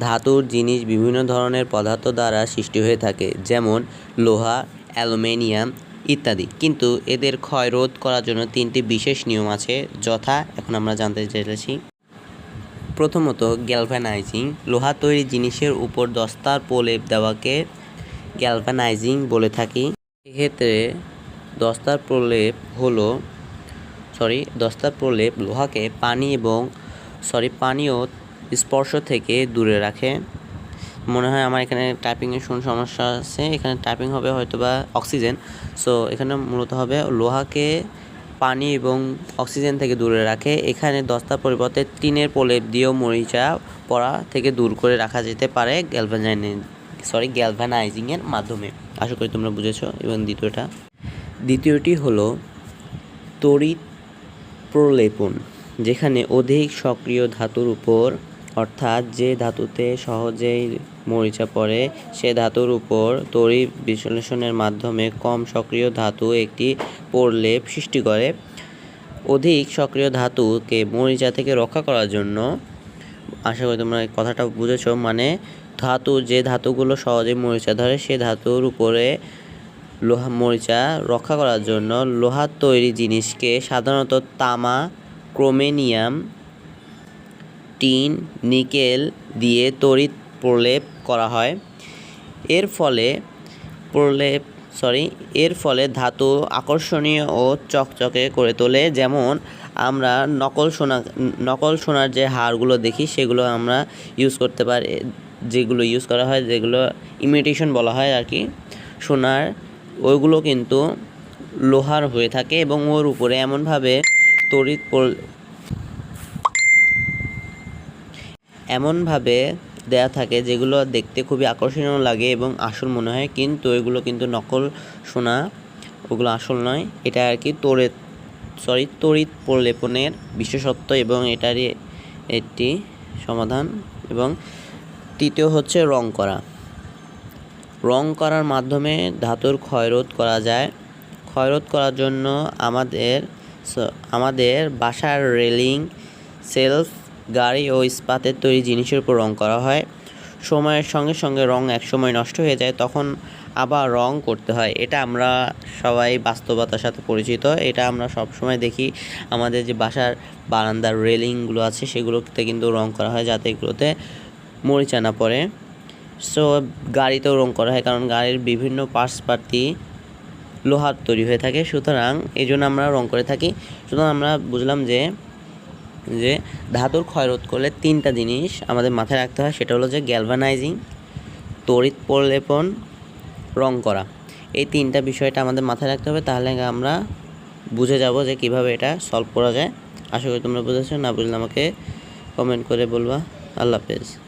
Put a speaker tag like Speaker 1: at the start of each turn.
Speaker 1: ধাতুর জিনিস বিভিন্ন ধরনের পদার্থ দ্বারা সৃষ্টি হয়ে থাকে, যেমন লোহা, অ্যালুমিনিয়াম ইত্যাদি। কিন্তু এদের ক্ষয় রোধ করার জন্য তিনটি বিশেষ নিয়ম আছে, যথা এখন আমরা জানতে চাইছি প্রথমত গ্যালভানাইজিং লোহা তৈরি জিনিসের উপর দস্তার প্রলেপ দেওয়াকে গ্যালভানাইজিং বলে থাকি। এক্ষেত্রে দস্তার প্রলেপ হলো সরি দস্তার প্রলেপ লোহাকে পানি এবং সরি পানি ও স্পর্শ থেকে দূরে রাখে। মনে হয় আমার এখানে টাইপিংয়ের শুন সমস্যা আছে। এখানে টাইপিং হবে হয়তো বা অক্সিজেন সো এখানে মূলত হবে লোহাকে পানি এবং অক্সিজেন থেকে দূরে রাখে। এখানে দস্তার পরিবর্তে টিনের প্রলেপ দিয়েও মরিচা পড়া থেকে দূর করে রাখা যেতে পারে গ্যালভানাইজিং সরি গ্যালভানাইজিংয়ের মাধ্যমে। আশা করি তোমরা বুঝেছ এবং দ্বিতীয়টা। দ্বিতীয়টি হলো তড়িৎ প্রলেপন, যেখানে অধিক সক্রিয় ধাতুর উপর অর্থাৎ যে ধাতুতে সহজেই মরিচা পড়ে, সে ধাতুর উপর তড়িৎ বিশ্লেষণের মাধ্যমে কম সক্রিয় ধাতু একটি প্রলেপ সৃষ্টি করে। অধিক সক্রিয় ধাতুকে মরিচা থেকে রক্ষা করার জন্য, আশা করি তোমরা কথাটা বুঝেছ মানে ধাতু, যে ধাতুগুলো সহজে মরিচা ধরে, সে ধাতুর উপরে লোহা, মরিচা রক্ষা করার জন্য লোহার তৈরি জিনিসকে সাধারণত তামা, ক্রোমেনিয়াম টিন নিকেল দিয়ে তড়িৎ প্রলেপ করা হয়। এর ফলে প্রলেপ সরি এর ফলে ধাতু আকর্ষণীয় ও চকচকে করে তোলে। যেমন আমরা নকল সোনা, নকল সোনার যে হারগুলো দেখি, সেগুলো আমরা ইউজ করতে পারি, যেগুলো ইউজ করা হয়, যেগুলো ইমিটেশন বলা হয় আর কি। সোনার, ওইগুলো কিন্তু লোহার হয়ে থাকে এবং ওর উপরে এমনভাবে তড়িৎ এমনভাবে দেয়া থাকে যেগুলো দেখতে খুবই আকর্ষণীয় লাগে এবং আসল মনে হয়। কিন্তু এগুলো কিন্তু নকল সোনা, ওগুলো আসল নয়। এটা আর কি তড়িৎ সরি তড়িৎ প্রলেপনের বিশেষত্ব এবং এটারই একটি সমাধান। এবং তৃতীয় হচ্ছে রং করা। রং করার মাধ্যমে ধাতুর ক্ষয়রোধ করা যায়। ক্ষয়রোধ করার জন্য আমাদের আমাদের বাসার রেলিং সেলফ গাড়ি ও ইস্পাতের তৈরি জিনিসের উপর রং করা হয়। সময়ের সঙ্গে সঙ্গে রং একসময় নষ্ট হয়ে যায়, তখন আবার রং করতে হয়। এটা আমরা সবাই বাস্তবতার সাথে পরিচিত। এটা আমরা সব সময় দেখি। আমাদের যে বাসার বারান্দার রেলিংগুলো আছে, সেগুলোতে কিন্তু রং করা হয় যাতে এগুলোতে মরিচা না পড়ে। সো গাড়িতেও রং করা হয় কারণ গাড়ির বিভিন্ন পার্টসপাতি লোহার তৈরি হয়ে থাকে। সুতরাং এই জন্য আমরা রং করে থাকি। সুতরাং আমরা বুঝলাম যে যে ধাতুর ক্ষয়রোধ করলে তিনটা জিনিস আমাদের মাথায় রাখতে হয়, সেটা হলো যে গ্যালভানাইজিং তড়িৎ প্রলেপন, রং করা। এই তিনটা বিষয়টা আমাদের মাথায় রাখতে হবে, তাহলে আমরা বুঝে যাব যে কীভাবে এটা সলভ করা যায়। আশা করি তোমরা বুঝেছ, না বুঝলে আমাকে কমেন্ট করে বলবা। আল্লাহ হাফেজ।